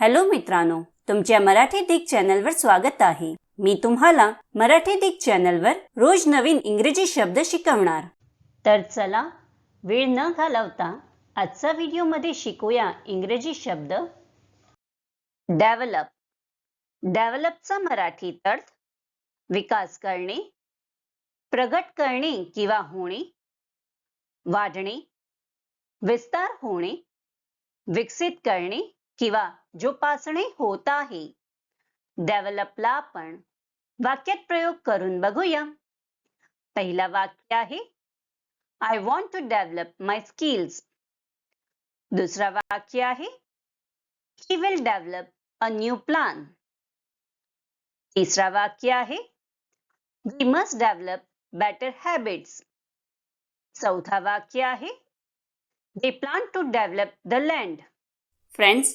Hello मित्रांनो तुमच्या मराठी दिग चॅनलवर स्वागत आहे. मी तुम्हाला मराठी दिग चॅनलवर रोज नवीन इंग्रजी शब्द शिकवणार. तर चला वेळ न घालवता आजचा व्हिडिओमध्ये शिकूया इंग्रजी शब्द. डेव्हलप डेव्हलपचा मराठी अर्थ विकास करणे प्रगट करणे किंवा होणे वाढणे विस्तार होणे विकसित करणे किंवा जोपासणे होत आहे. डेव्हलपला आपण वाक्यात प्रयोग करून बघूया. पहिला वाक्य आहे I want to develop my skills दुसरा वाक्य आहे he will develop a new plan तिसरा वाक्य आहे we must develop better habits चौथा वाक्य आहे they plan to develop the land friends